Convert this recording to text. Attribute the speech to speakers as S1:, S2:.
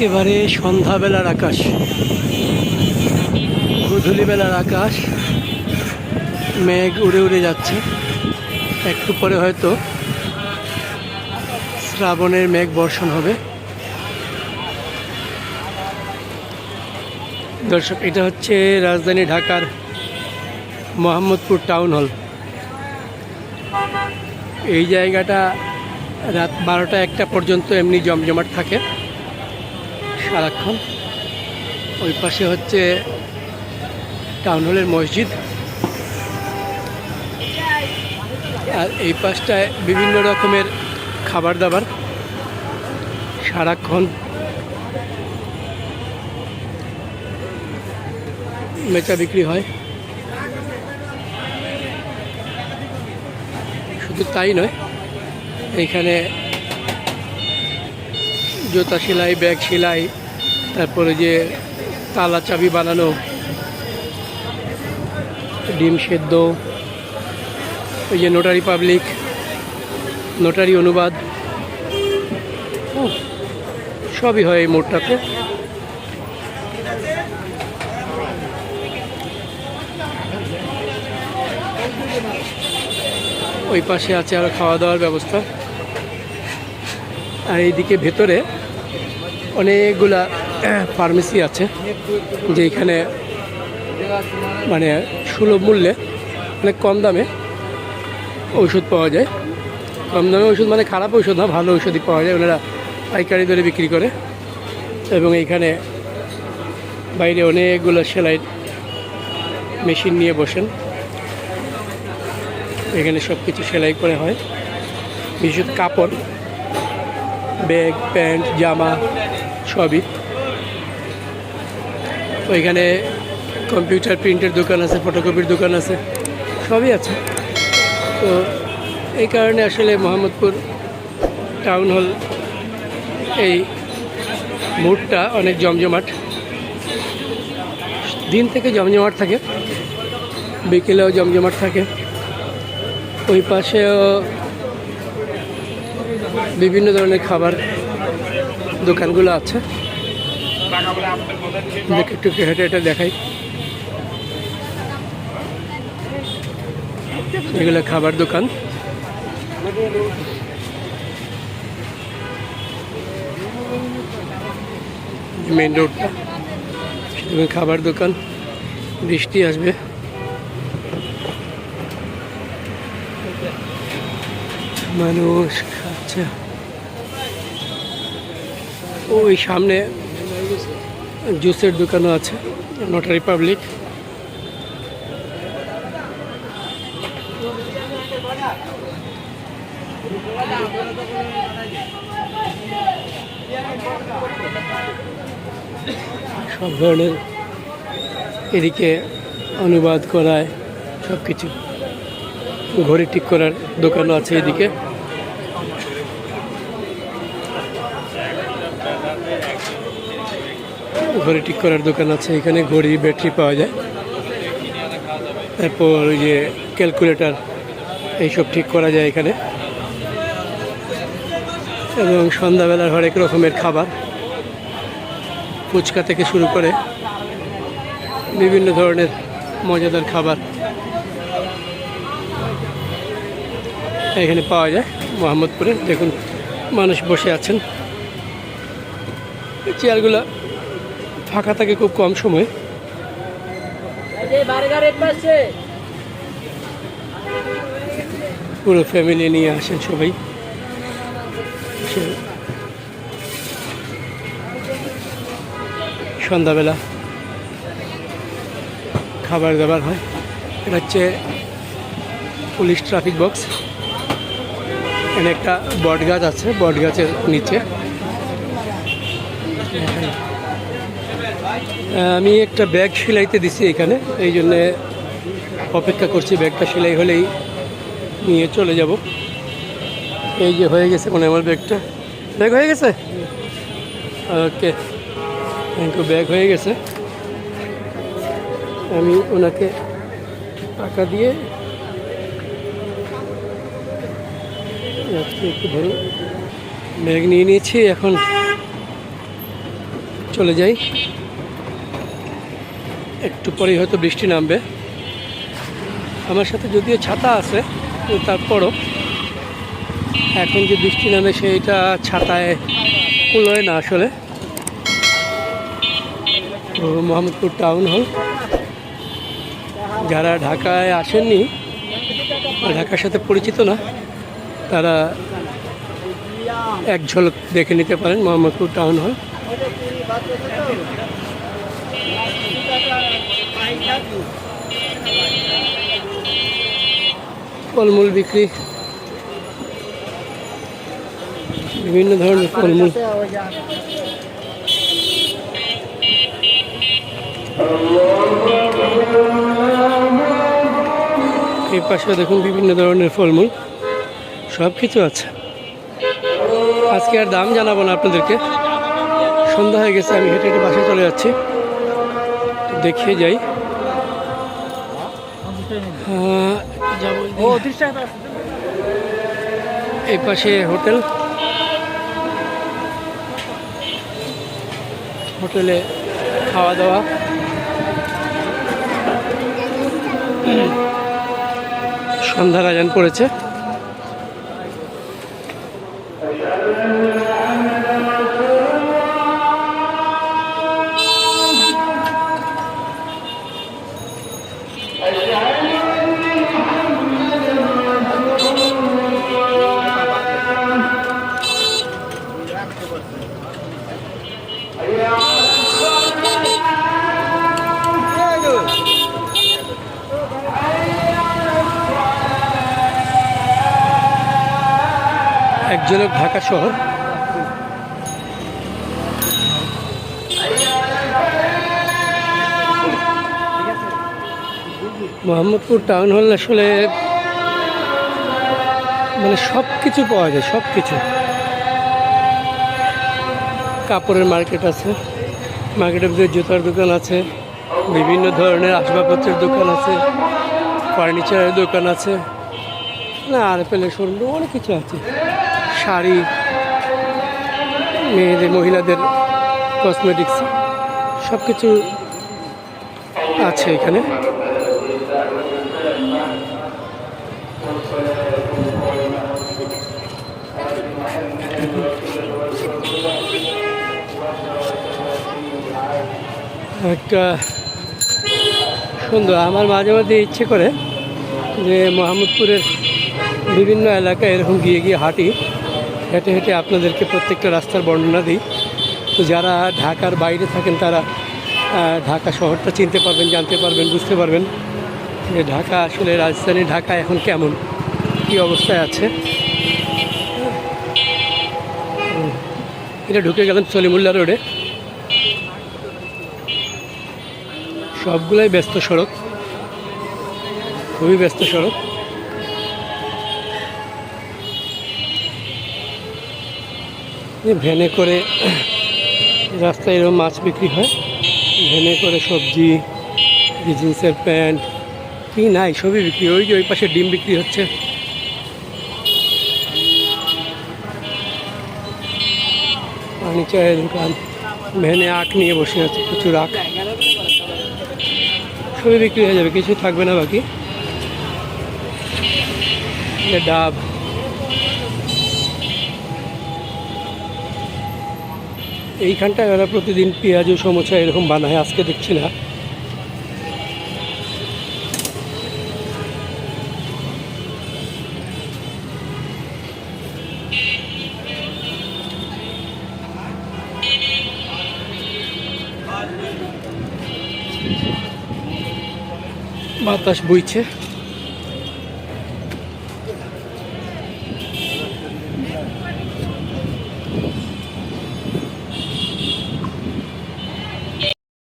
S1: একেবারে সন্ধ্যাবেলার আকাশ গধূলি বেলার আকাশ, মেঘ উড়ে উড়ে যাচ্ছে। একটু পরে হয়তো শ্রাবণের মেঘ বর্ষণ হবে। দর্শক, এটা হচ্ছে রাজধানী ঢাকার মোহাম্মদপুর টাউন হল। এই জায়গাটা রাত বারোটা একটা পর্যন্ত এমনি জমজমাট থাকে। সারাক্ষণ। ওই পাশে হচ্ছে টাউন হলের মসজিদ। আর এই পাশটায় বিভিন্ন রকমের খাবার দাবার সারাক্ষণ বেচা বিক্রি হয়। শুধু তাই নয়, এইখানে জুতা সেলাই, ব্যাগ সেলাই তারপরে যে তালা চাবি বানানো, ডিম সেদ্ধ, ওই যে নোটারি পাবলিক নোটারি অনুবাদ, সবই হয় এই মোড়টাতে। ওই পাশে আছে আরও খাওয়া দাওয়ার ব্যবস্থা। আর এইদিকে ভেতরে অনেকগুলা ফার্মেসি আছে যেখানে মানে সুলভ মূল্যে অনেক কম দামে ওষুধ পাওয়া যায়। কম দামে ওষুধ মানে খারাপ ওষুধ না, ভালো ওষুধই পাওয়া যায়। ওনারা পাইকারি দরে বিক্রি করে এবং এইখানে বাইরে অনেকগুলো সেলাই মেশিন নিয়ে বসেন। এখানে সব কিছু সেলাই করে হয়। বিশেষ কাপড়, ব্যাগ, প্যান্ট, জামা সবই। ওইখানে কম্পিউটার প্রিন্টের দোকান আছে, ফটোকপির দোকান আছে, সবই আছে। তো এই কারণে আসলে মোহাম্মদপুর টাউন হল এই মোড়টা অনেক জমজমাট। দিন থেকে জমজমাট থাকে, বিকেলেও জমজমাট থাকে। ওই পাশেও বিভিন্ন ধরনের খাবার দোকানগুলো আছে। একটু হেঁটে হেঁটে দেখাই। এগুলো খাবার দোকান। মেন রোডটা। খাবার দোকান। বৃষ্টি আসবে। মানুষ খাচ্ছে। ওই সামনে জুসের দোকানও আছে নট রিপাবলিক সব ধরনের এদিকে অনুবাদ করায় সব কিছু ঘড়ি ঠিক করার দোকানও আছে এদিকে। ঘড়ি ঠিক করার দোকান আছে, এখানে ঘড়ি, ব্যাটারি পাওয়া যায়। তারপর ওই যে ক্যালকুলেটর, এইসব ঠিক করা যায় এখানে। এবং সন্ধ্যাবেলার হরেক রকমের খাবার, ফুচকা থেকে শুরু করে বিভিন্ন ধরনের মজাদার খাবার এখানে পাওয়া যায় মোহাম্মদপুরে। দেখুন, মানুষ বসে আছেন। চেয়ারগুলো ফাঁকা থাকে খুব কম সময়। পুরো ফ্যামিলি নিয়ে আসেন সবাই। সন্ধ্যাবেলা খাবার দাবার হয়। এটা হচ্ছে পুলিশ ট্রাফিক বক্স। এখানে একটা বট গাছ আছে বট গাছের নিচে। আমি একটা ব্যাগ সেলাইতে দিছি এখানে, এই জন্যে অপেক্ষা করছি ব্যাগটা সেলাই হলেই নিয়ে চলে যাব। এই যে হয়ে গেছে মানে আমার ব্যাগটা। ব্যাগ হয়ে গেছে? ওকে থ্যাংক ইউ ব্যাগ হয়ে গেছে। আমি ওনাকে টাকা দিয়ে একটু ধরুন ব্যাগ নিয়ে নিয়েছি, এখন চলে যাই। একটু পরেই হয়তো বৃষ্টি নামবে। আমার সাথে যদিও ছাতা আছে তারপরও এখন যে বৃষ্টি নামে সেইটা ছাতায় কুলোয় না আসলে। Mohammadpur town hall. যারা ঢাকায় আসেননি ঢাকার সাথে পরিচিত না, তারা এক ঝলক দেখে নিতে পারেন মোহাম্মদপুর টাউন হল। ফলমূল বিক্রি। বিভিন্ন ধরনের ফলমূল। এই পাশে দেখুন বিভিন্ন ধরনের ফলমূল। সব কিছু আছে। আজকে আর দাম জানাব না আপনাদেরকে। সন্ধ্যা হয়ে গেছে, আমি হেঁটে হেঁটে বাসায় চলে যাচ্ছি। দেখিয়ে যাই। এই পাশে হোটেল। হোটেলে খাওয়া দাওয়া। সন্ধ্যা আজান পড়েছে। ঝলক ঢাকা শহর। মোহাম্মদপুর টাউন হল আসলে মানে সব কিছু পাওয়া যায় সব কিছু কাপড়ের মার্কেট আছে মার্কেটের ভিতরে জুতার দোকান আছে, বিভিন্ন ধরনের আসবাবপত্রের দোকান আছে, ফার্নিচারের দোকান আছে, না, আর পেলে শোরুম অনেক কিছু আছে। শাড়ি, মেয়েদের, মহিলাদের কসমেটিক্স সব কিছু আছে এখানে। একটা সুন্দর, আমার মাঝে মাঝে ইচ্ছে করে যে মোহাম্মদপুরের বিভিন্ন এলাকায় এরকম গিয়ে গিয়ে হাঁটি। হেঁটে হেঁটে আপনাদেরকে প্রত্যেকটা রাস্তার বর্ণনা দিই। তো যারা ঢাকার বাইরে থাকেন, তারা ঢাকা শহরটা চিনতে পারবেন, জানতে পারবেন, বুঝতে পারবেন যে ঢাকা আসলে রাজধানী ঢাকা এখন কেমন, কী অবস্থায় আছে। এটা ঢুকে গেলাম সলিমুল্লা রোডে। সবগুলোই ব্যস্ত সড়ক, খুবই ব্যস্ত সড়ক। ভ্যানে করে রাস্তায় এরকম মাছ বিক্রি হয়। ভ্যানে করে সবজি জিন্সের প্যান্ট, কি নাই, সবই বিক্রি ওই যে ওই পাশে ডিম বিক্রি হচ্ছে। পানি চায়ের দোকান। ভ্যানে আখ নিয়ে বসে আছে, প্রচুর আখ। সবই বিক্রি হয়ে যাবে কিছু থাকবে না বাকি। ডাব। এইখানটায় ওরা প্রতিদিন পেঁয়াজ ও সমোসা এরকম বানায় আজকে দেখছি না। বাতাস বইছে।